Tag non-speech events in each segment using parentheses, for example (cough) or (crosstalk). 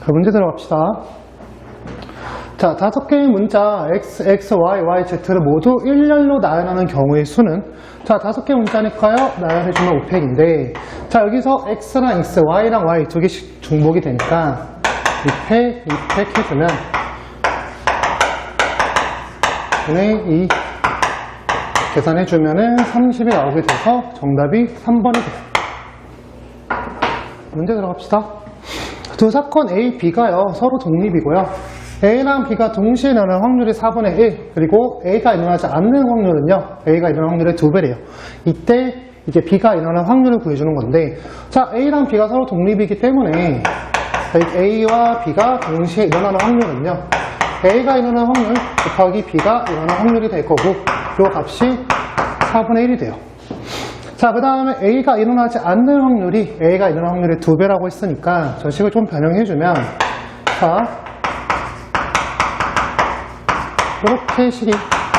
자, 문제 들어갑시다. 자, 다섯 개의 문자 x, x, y, y, z를 모두 일렬로 나열하는 경우의 수는 자, 다섯 개 문자니까요. 나열해주면 5팩인데 자, 여기서 x랑 x, y랑 y 두 개씩 중복이 되니까 2팩, 2팩 해주면 분의 2 계산해주면은 30이 나오게 돼서 정답이 3번이 돼요. 문제 들어갑시다. 두 사건 A, B가요 서로 독립이고요. A랑 B가 동시에 일어날 확률이 4분의 1 그리고 A가 일어나지 않는 확률은요 A가 일어날 확률의 2배래요. 이때 이제 B가 일어날 확률을 구해주는 건데 자 A랑 B가 서로 독립이기 때문에 A와 B가 동시에 일어나는 확률은요 A가 일어날 확률 곱하기 B가 일어날 확률이 될 거고 요 값이 4분의 1이 돼요. 자, 그 다음에 A가 일어나지 않는 확률이 A가 일어날 확률의 2배라고 했으니까 저 식을 좀 변형해주면 자, 이렇게 식이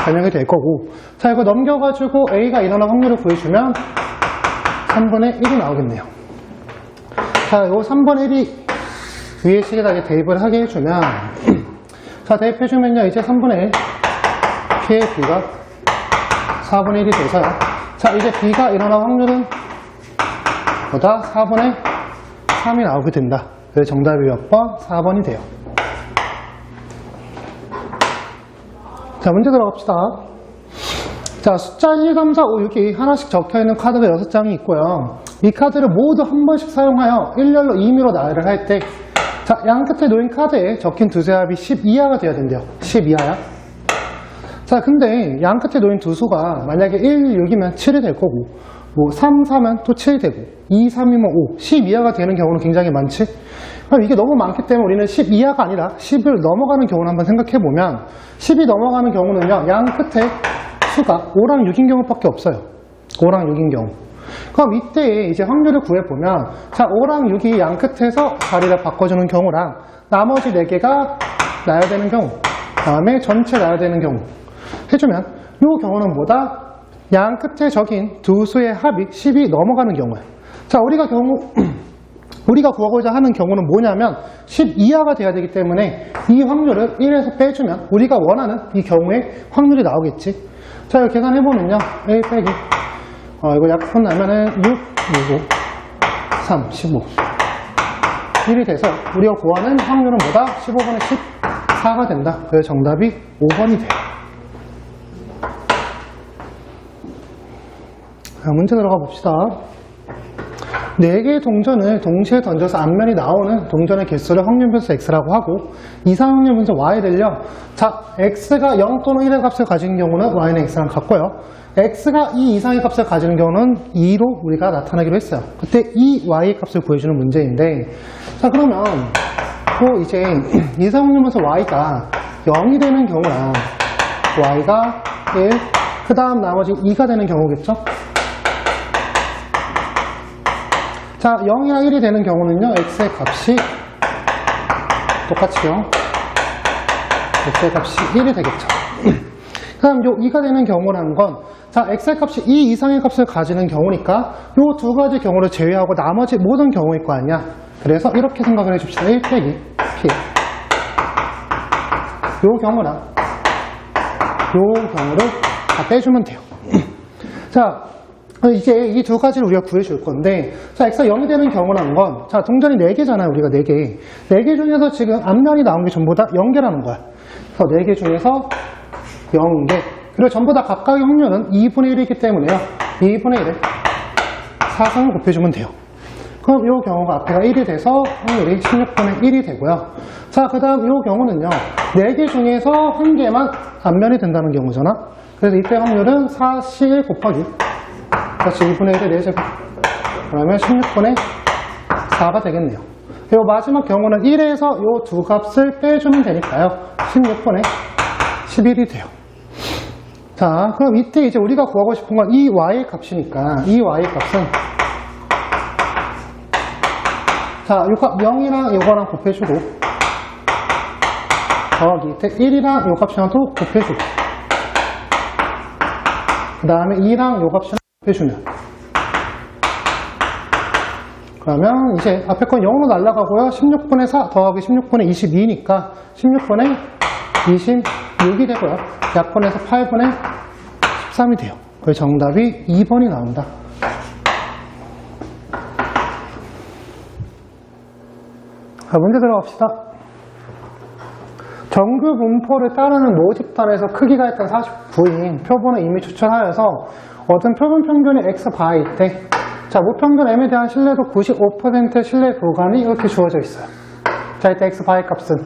변형이 될 거고 자, 이거 넘겨가지고 A가 일어날 확률을 구해주면 3분의 1이 나오겠네요. 자, 요 3분의 1이 위에 식에다 이제 대입을 하게 해주면 (clears throat) 자, 대입해주면요, 이제 3분의 1 K의 B가 4분의 1이 돼서요. 자, 이제 B가 일어날 확률은 보다 4분의 3이 나오게 된다. 그래서 정답이 몇 번? 4번이 돼요. 자, 문제 들어갑시다. 자, 숫자 1, 2, 3, 4, 5, 6이 하나씩 적혀있는 카드가 6장이 있고요. 이 카드를 모두 한 번씩 사용하여 일렬로 임의로 나열을 할 때, 자, 양 끝에 놓인 카드에 적힌 두세 합이 10 이하가 되어야 된대요. 10 이하야. 자, 근데 양 끝에 놓인 두 수가 만약에 1, 6이면 7이 될 거고, 뭐 3, 4면 또 7이 되고, 2, 3이면 5, 10 이하가 되는 경우는 굉장히 많지? 그럼 이게 너무 많기 때문에 우리는 10 이하가 아니라 10을 넘어가는 경우를 한번 생각해 보면, 10이 넘어가는 경우는요, 양 끝에 수가 5랑 6인 경우밖에 없어요. 5랑 6인 경우. 그럼 이때 이제 확률을 구해보면, 자, 5랑 6이 양 끝에서 자리를 바꿔주는 경우랑, 나머지 4개가 나열되는 경우, 다음에 전체 나열되는 경우, 해주면 이 경우는 뭐다? 양 끝에 적인 두 수의 합이 10이 넘어가는 경우예요. 자, 우리가 경우 (clears throat) 우리가 구하고자 하는 경우는 뭐냐면 10 이하가 돼야 되기 때문에 이 확률을 1에서 빼주면 우리가 원하는 이 경우의 확률이 나오겠지. 자, 이거 계산해보면요. A 빼기. 어, 이거 약분 나면은 6, 6, 5, 3, 15. 1이 돼서 우리가 구하는 확률은 뭐다? 15분의 14가 된다. 그래서 정답이 5번이 돼요. 문제 들어가 봅시다. 4개의 동전을 동시에 던져서 앞면이 나오는 동전의 개수를 확률분수 x라고 하고 이상 확률분수 y를요. 자, x가 0 또는 1의 값을 가진 경우는 y는 x랑 같고요. x가 2 이상의 값을 가지는 경우는 2로 우리가 나타내기로 했어요. 그때 이 y 값을 구해주는 문제인데 자 그러면 또 이제 (clears throat) 이상 확률분수 y가 0이 되는 경우랑 y가 1, 그 다음 나머지 2가 되는 경우겠죠? 자, 0이랑 1이 되는 경우는요, x의 값이 똑같이요. x의 값이 1이 되겠죠. (clears throat) 그 다음 요 2가 되는 경우라는 건, 자, x의 값이 2 이상의 값을 가지는 경우니까, 요 두 가지 경우를 제외하고 나머지 모든 경우일 거 아니야. 그래서 이렇게 생각을 해줍시다. 1 빼기 p. 요 경우랑, 요 경우를 다 빼주면 돼요. (clears throat) 자, 이제 이두 가지를 우리가 구해줄 건데, 자, x가 0이 되는 경우라는 건, 자, 동전이 4개잖아요, 우리가 4개. 4개 중에서 지금 앞면이 나온 게 전부 다 0개라는 거야. 그래서 4개 중에서 0개. 그리고 전부 다 각각의 확률은 2분의 1이기 때문에요. 2분의 1을 4승을 곱해주면 돼요. 그럼 이 경우가 앞에가 1이 돼서 확률이 16분의 1이 되고요. 자, 그 다음 이 경우는요, 4개 중에서 한 개만 앞면이 된다는 경우잖아. 그래서 이때 확률은 41 곱하기 그래서 2분의 1의 4제곱. 그러면 16분의 4가 되겠네요. 이 마지막 경우는 1에서 이두 값을 빼주면 되니까요. 16분의 11이 돼요. 자, 그럼 이때 이제 우리가 구하고 싶은 건 이 y 값이니까 이 y 값은 자, 요값 0이랑 이거랑 곱해주고 더하기 1이랑 요 값이랑 또 곱해주고 그 다음에 2랑 요 값이랑 곱 해주면 그러면 이제 앞에 건 0으로 날라가고요. 16분의 4 더하기 16분의 22니까 16분의 26이 되고요. 약분해서 8분의 13이 돼요. 그 정답이 2번이 나온다. 자, 문제 들어갑시다. 정규 분포를 따르는 모집단에서 크기가 일단 49인 표본을 이미 추출하여서 얻은 표본 평균이 x바일 때, 자, 무평균 m에 대한 신뢰도 95%의 신뢰 구간이 이렇게 주어져 있어요. 자, 이때 x바일 값은.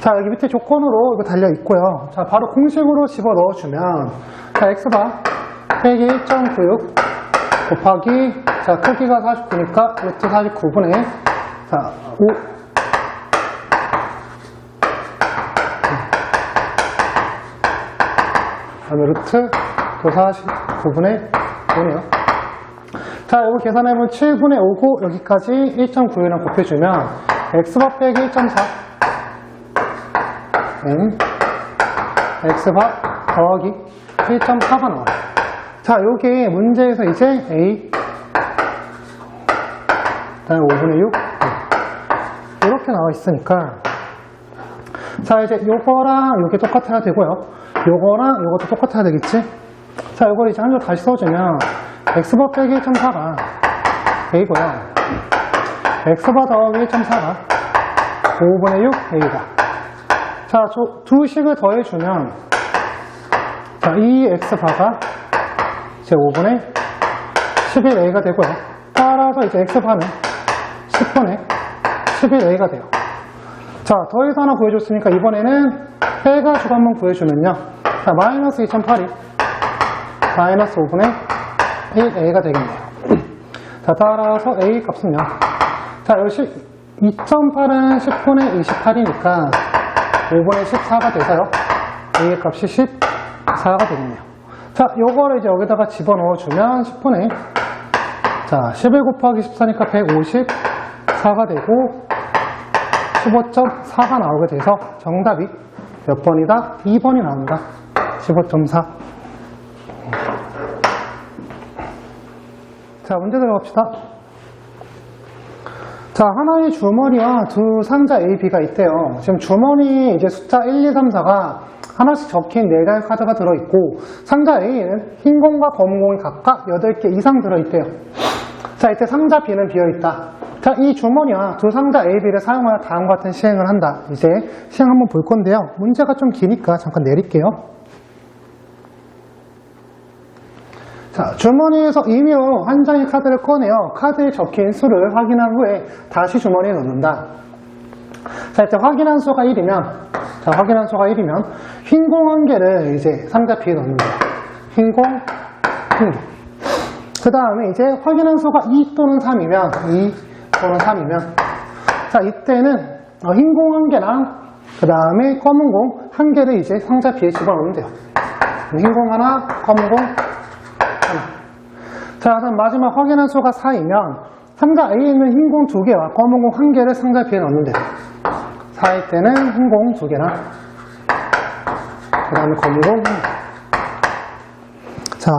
자, 여기 밑에 조건으로 이거 달려 있고요. 자, 바로 공식으로 집어 넣어주면, 자, x바 빼기 1.96 곱하기, 자, 크기가 49니까 루트 49분의, 자, 5, 다음에 루트 그 49분의 5네요. 자, 이거 계산해보면 7분의 5고 여기까지 1.9랑 곱해주면 x바 빼기 1.4는 x바 더하기 1.4가 나와요. 자, 요게 문제에서 이제 a. 그다음에 5분의 6 이렇게 나와 있으니까. 자 이제 요거랑 요게 똑같아야 되고요. 요거랑 요것도 똑같아야 되겠지 자 요걸 이제 한줄 다시 써주면 x바 빼기 1.4가 a고요 x바 더하기 1.4가 5분의 6 a다 자 두 식을 더해주면 자 이 x바가 이제 5분의 11a가 되고요 따라서 이제 x바는 10분의 11a가 돼요 자, 더해서 하나 구해줬으니까 이번에는 빼가지고 한번 구해주면요. 자, 마이너스 2.82. 마이너스 5분의 1a가 되겠네요. 자, 따라서 a 값은요. 자, 여기 2.8은 10분의 28이니까 5분의 14가 돼서요. a 값이 14가 되겠네요. 자, 요거를 이제 여기다가 집어넣어주면 10분의 자, 11 곱하기 14니까 154가 되고 15.4가 나오게 돼서 정답이 몇 번이다? 2번이 나온다. 15.4. 자, 문제 들어갑시다. 자, 하나의 주머니와 두 상자 A, B가 있대요. 지금 주머니 이제 숫자 1, 2, 3, 4가 하나씩 적힌 4장의 카드가 들어있고 상자 A에는 흰 공과 검은 공이 각각 8개 이상 들어있대요. 자, 이때 상자 B는 비어있다. 자, 이 주머니와 두 상자 A, B를 사용하여 다음과 같은 시행을 한다. 이제 시행 한번 볼 건데요. 문제가 좀 기니까 잠깐 내릴게요. 자, 주머니에서 이미 한 장의 카드를 꺼내어 카드에 적힌 수를 확인한 후에 다시 주머니에 넣는다. 자, 이때 확인한 수가 1이면, 자, 확인한 수가 1이면, 흰 공 한 개를 이제 상자 B에 넣는 거야. 흰 공, 흰 공. 그 다음에 이제 확인한 수가 2 또는 3이면, 2 또는 3이면, 자, 이때는 어, 흰공 한 개랑, 그 다음에 검은 공 한 개를 이제 상자 B에 집어넣으면 돼요. 흰 공 하나, 검은 공. 자, 그럼 마지막 확인한 수가 4이면 상자 A에 있는 흰공두 개와 검은 공한 개를 상자 B에 넣는 데 4일 때는 흰공두 개랑 그 다음에 검은 공한 개. 자,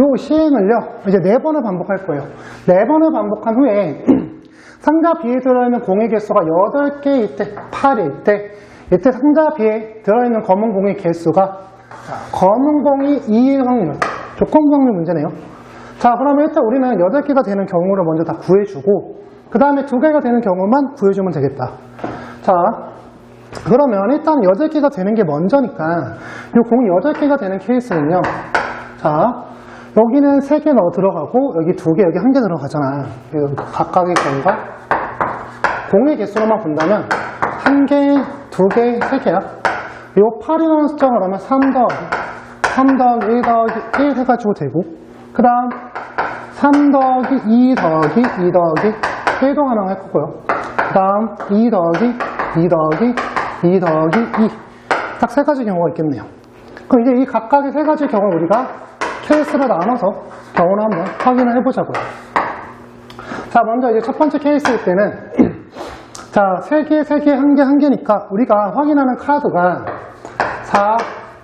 요 시행을요, 이제 네 번을 반복할 거예요. 네 번을 반복한 후에 (clears throat) 상자 B에 들어있는 공의 개수가 8개일 때, 8일 때, 이때 상자 B에 들어있는 검은 공의 개수가 자, 검은 공이 2일 확률, 조건부 확률 문제네요. 자, 그러면 일단 우리는 8개가 되는 경우를 먼저 다 구해주고, 그 다음에 2개가 되는 경우만 구해주면 되겠다. 자, 그러면 일단 8개가 되는 게 먼저니까, 이 공이 8개가 되는 케이스는요, 자, 여기는 3개 넣어 들어가고, 여기 2개, 여기 1개 들어가잖아. 각각의 경우가 공의 개수로만 본다면, 1개, 2개, 3개야. 요 8이라는 숫자가 그러면 3 더하기, 3 더하기 1 더하기 1 해가지고 되고, 그 다음 3 더하기 2 더하기 2 더하기 1도 가능할 거고요. 그 다음 2 더하기 2 더하기 2 더하기 2. 딱 세 가지 경우가 있겠네요. 그럼 이제 이 각각의 세 가지 경우 우리가 케이스로 나눠서 경우를 한번 확인을 해보자고요. 자, 먼저 이제 첫 번째 케이스일 때는 자, 3개, 3개, 1개, 1개니까 우리가 확인하는 카드가 4,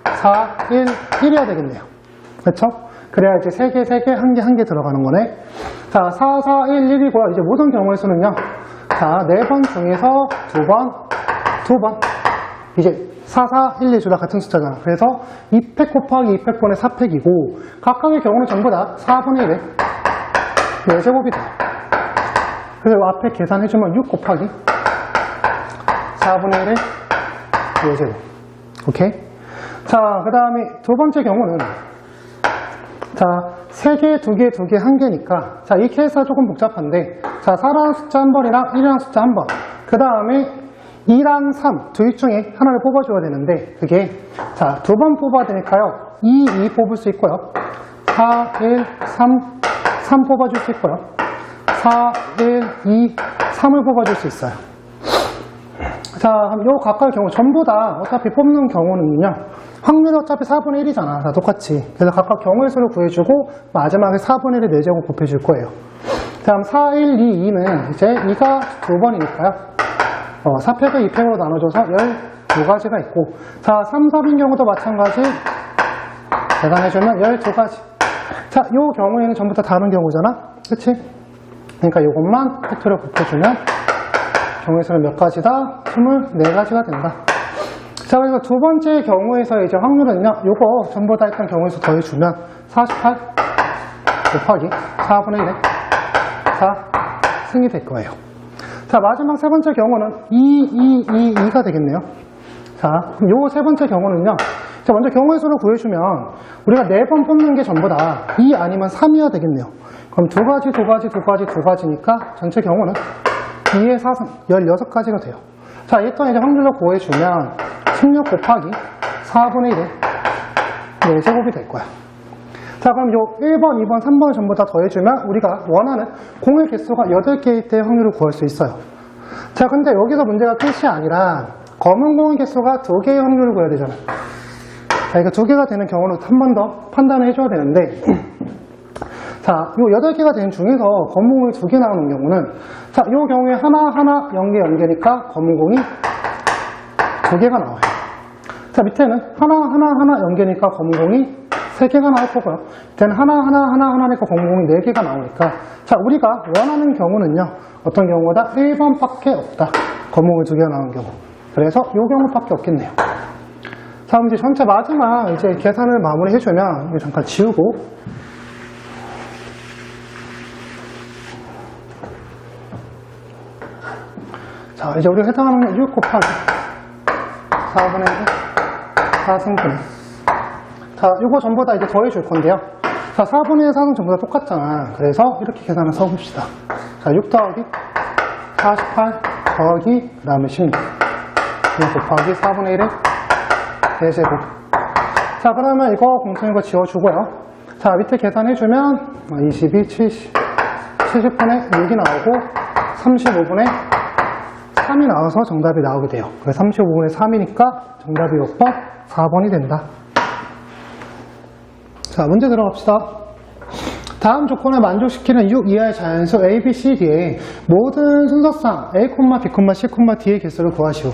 4, 1, 1이어야 되겠네요. 그쵸? 그래야 이제 3개, 3개, 1개, 1개 들어가는 거네. 자, 4, 4, 1, 1이고요. 이제 모든 경우의 수는요. 자, 4번 중에서 2번, 2번. 이제 4, 4, 1, 2주다 같은 숫자잖아. 그래서 2팩 곱하기 2팩분의 4팩이고 각각의 경우는 전부 다 4분의 1에 4제곱이 돼. 그래서 앞에 계산해주면 6 곱하기 4분의 1에 4제곱. 오케이? 자, 그 다음에 두 번째 경우는 자, 3개, 2개, 2개, 1개니까 자, 이 케이스가 조금 복잡한데 자, 4라는 숫자 한 번이랑 1이라는 숫자 한 번. 그 다음에 2랑 3, 둘 중에 하나를 뽑아줘야 되는데 그게 자, 두 번 뽑아야 되니까요. 2, 2 뽑을 수 있고요. 4, 1, 3, 3 뽑아줄 수 있고요. 4, 1, 2, 3을 뽑아줄 수 있어요. 자, 그럼 요 각각의 경우 전부 다 어차피 뽑는 경우는요. 확률이 어차피 4분의 1이잖아. 다 똑같이. 그래서 각각 경우의 수를 구해주고 마지막에 4분의 1의 4제곱 곱해줄 거예요. 다음 4, 1, 2, 2는 이제 2가 두 번이니까요. 어, 4팩을 2팩으로 나눠줘서 12가지가 있고 자, 3, 4인 경우도 마찬가지 계산해주면 12가지. 자, 요 경우에는 전부 다 다른 경우잖아. 그치? 그러니까 요것만 팩트를 곱해주면 경우의 수는 몇 가지다? 24가지가 된다. 자, 그래서 두 번째 경우에서 이제 확률은요, 요거 전부 다 했던 경우의 수 더해주면 48 곱하기 4분의 1에 4 승이 될 거예요. 자, 마지막 세 번째 경우는 2, 2, 2, 2가 되겠네요. 자, 그럼 요 세 번째 경우는요, 자, 먼저 경우의 수를 구해주면 우리가 네 번 뽑는 게 전부 다 2 아니면 3이어야 되겠네요. 그럼 두 가지, 두 가지, 두 가지, 두 가지니까 전체 경우는 2의 4승, 16가지가 돼요. 자, 일단 이제 확률로 구해주면 16 곱하기 4분의 1에 4제곱이 될 거야. 자, 그럼 요 1번, 2번, 3번을 전부 다 더해주면 우리가 원하는 공의 개수가 8개일 때 확률을 구할 수 있어요. 자, 근데 여기서 문제가 끝이 아니라 검은 공의 개수가 2개의 확률을 구해야 되잖아. 자, 이거 2개가 되는 경우는 한 번 더 판단을 해줘야 되는데 자, 요 8개가 되는 중에서 검은공이 2개 나오는 경우는 자, 요 경우에 하나하나 연계 연계니까 검은공이 2개가 나와요. 자, 밑에는 하나하나 하나 연계니까 검은공이 3개가 나올 거고요. 밑에는 하나하나 하나 하나니까 검은공이 4개가 나오니까 자, 우리가 원하는 경우는요. 어떤 경우보다 1번밖에 없다. 검은공이 2개가 나오는 경우. 그래서 요 경우밖에 없겠네요. 자, 그럼 이제 전체 마지막 이제 계산을 마무리 해주면 이거 잠깐 지우고 자, 이제 우리가 해당하는 건 6 곱하기 4분의 1, 4승분의. 자, 이거 전부 다 이제 더해줄 건데요. 자, 4분의 1, 4승 전부 다 똑같잖아. 그래서 이렇게 계산을 써봅시다. 자, 6 더하기 48 더하기 그 다음에 16. 6 곱하기 4분의 1에 4제곱. 자, 그러면 이거 공통인 거 지워주고요. 자, 밑에 계산해주면 22, 70, 70분의 6이 나오고 35분의 3이 나와서 정답이 나오게 돼요. 그래서 35분의 3이니까 정답이 몇 번? 4번이 된다. 자, 문제 들어갑시다. 다음 조건을 만족시키는 6 이하의 자연수 A, B, C, D의 모든 순서상 A, B, C, D의 개수를 구하시오.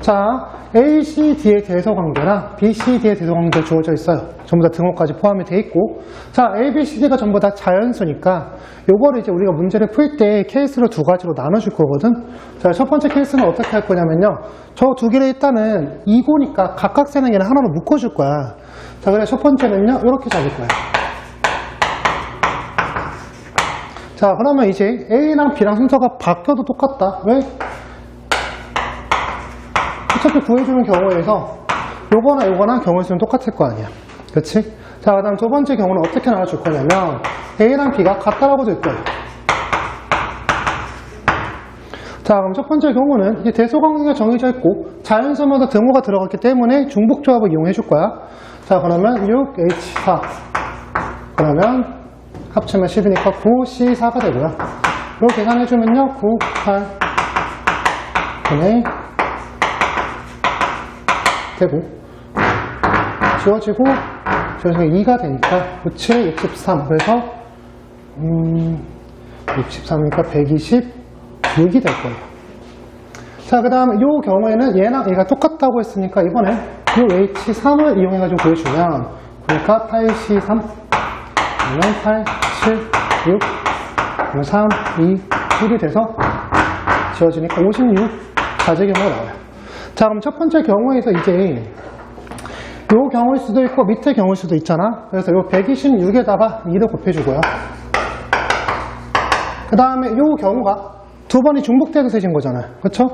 자, A, C, D의 대소 관계랑 B, C, D의 대소 관계가 주어져 있어요. 전부 다 등호까지 포함이 돼 있고, 자, A, B, C, D가 전부 다 자연수니까, 요거를 이제 우리가 문제를 풀 때 케이스를 두 가지로 나눠줄 거거든. 자, 첫 번째 케이스는 어떻게 할 거냐면요. 저 두 개를 일단은 이고니까 각각 세는 얘를 하나로 묶어줄 거야. 자, 그래 첫 번째는요, 이렇게 잡을 거야. 자, 그러면 이제 A랑 B랑 순서가 바뀌어도 똑같다. 왜? 어차피 구해주는 경우에서 요거나 요거나 경우의 수는 똑같을 거 아니야. 그치? 자, 그 다음 두 번째 경우는 어떻게 나눠줄 거냐면 A랑 B가 같다라고 될 거예요. 자, 그럼 첫 번째 경우는 이게 대소관계가 정해져 있고 자연수마다 등호가 들어갔기 때문에 중복조합을 이용해 줄 거야. 자, 그러면 6H4 그러면 합치면 10이니까 9C4가 되고요. 이렇게 계산해주면요. 9, 8 분의 되고 지워지고 지워지고 2가 되니까 9, 7, 63 그래서 음, 63이니까 126이 될 거예요. 자, 그 다음 이 경우에는 얘랑 얘가 똑같다고 했으니까 이번엔 이 H3을 이용해가지고 보여주면 그러니까 83, 8, 7, 6, 3, 2, 1이 돼서 지워지니까 56 자제 경우가 나와요. 자, 그럼 첫 번째 경우에서 이제 요 경우일 수도 있고 밑에 경우일 수도 있잖아. 그래서 요 126에다가 2를 곱해주고요. 그 다음에 요 경우가 두 번이 중복돼서 세진 거잖아요. 그쵸?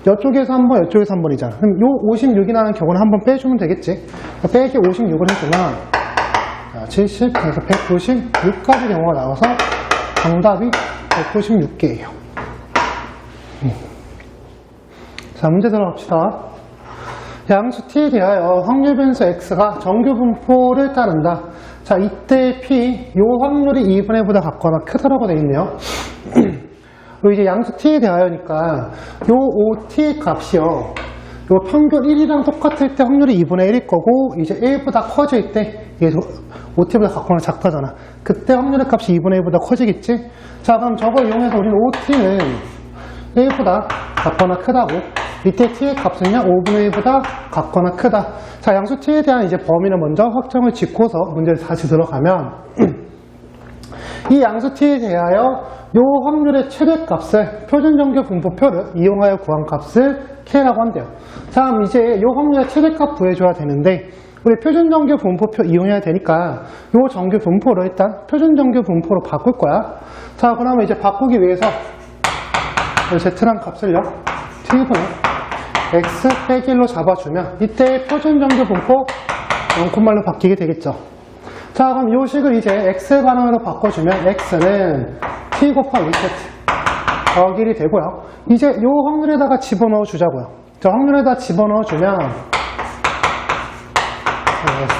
이쪽에서 한 번, 이쪽에서 한 번이잖아. 그럼 요 56이라는 경우는 한 번 빼주면 되겠지. 빼기 56을 해주면 자, 70, 그래서 196까지 경우가 나와서 정답이 196개예요. 자, 문제 들어갑시다. 양수 t에 대하여 확률 변수 x가 정규 분포를 따른다. 자, 이때 p, 요 확률이 2분의 보다 같거나 크다라고 되어 있네요. (clears throat) 이제 양수 t에 대하여니까 요 OT 값이요. 요 평균 1이랑 똑같을 때 확률이 2분의 1일 거고 이제 1보다 커질 때 이게 OT보다 같거나 작다잖아. 그때 확률의 값이 2분의 1보다 커지겠지? 자 그럼 저걸 이용해서 우리는 OT는 1보다 같거나 크다고 밑에 t의 값은요 5분의 1보다 같거나 크다. 자 양수 t에 대한 이제 범위를 먼저 확정을 짓고서 문제를 다시 들어가면 (clears throat) 이 양수 t에 대하여 요 확률의 최대값을 표준정규 분포표를 이용하여 구한 값을 k라고 한대요. 자, 그럼 이제 요 확률의 최대값 구해줘야 되는데 우리 표준정규 분포표 이용해야 되니까 요 정규 분포를 일단 표준정규 분포로 바꿀 거야. 자, 그러면 이제 바꾸기 위해서 이 z란 값을요 t분의 x 빼기 1로 잡아주면 이때 표준정규 분포 0콤말로 바뀌게 되겠죠. 자, 그럼 이 식을 이제 x 반응으로 바꿔주면 x는 t 곱하기 2z 더하기 1이 되고요. 이제 이 확률에다가 집어넣어 주자고요. 저 확률에다 집어넣어 주면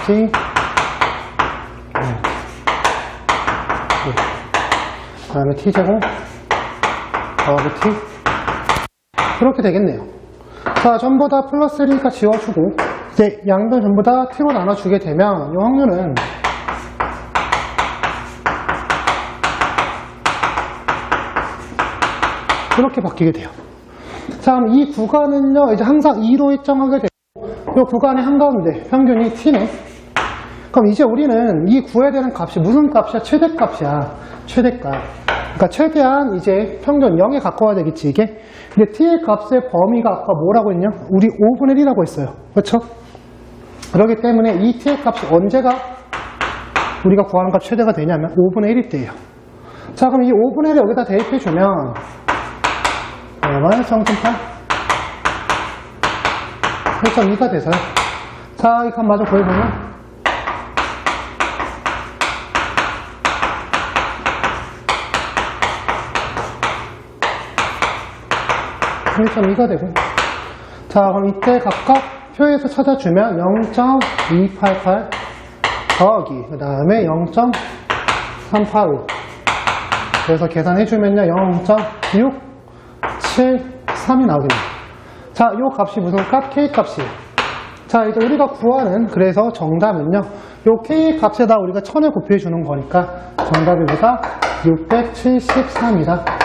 st 그 다음에 t제곱 더하기 t 그렇게 되겠네요. 자, 전부 다 플러스 1이니까 지워주고 이제 양변 전부 다 t로 나눠주게 되면 이 확률은 이렇게 바뀌게 돼요. 자, 이 구간은요, 이제 항상 2로 일정하게 되고, 이 구간의 한가운데 평균이 t네. 그럼 이제 우리는 이 구해야 되는 값이 무슨 값이야? 최대값이야. 최대값. 그러니까 최대한 이제 평균 0에 가까워야 되겠지, 이게. 근데 t의 값의 범위가 아까 뭐라고 했냐? 우리 5분의 1이라고 했어요. 그렇죠? 그렇기 때문에 이 t의 값이 언제가 우리가 구하는 값 최대가 되냐면 5분의 1일 때예요. 자, 그럼 이 5분의 1을 여기다 대입해 주면 마이너스 0.8 1.2가 돼서요. 자, 이 값 마저 구해보면 1.2가 되고 자 그럼 이때 각각 표에서 찾아주면 0.288 더하기 그 다음에 0.385 그래서 계산해주면요 0.673이 나오겠네요 자, 요 값이 무슨 값? K 값이에요. 자, 이제 우리가 구하는, 그래서 정답은요, 요 K 값에다 우리가 1000을 곱해주는 거니까, 정답이 보다 673이다.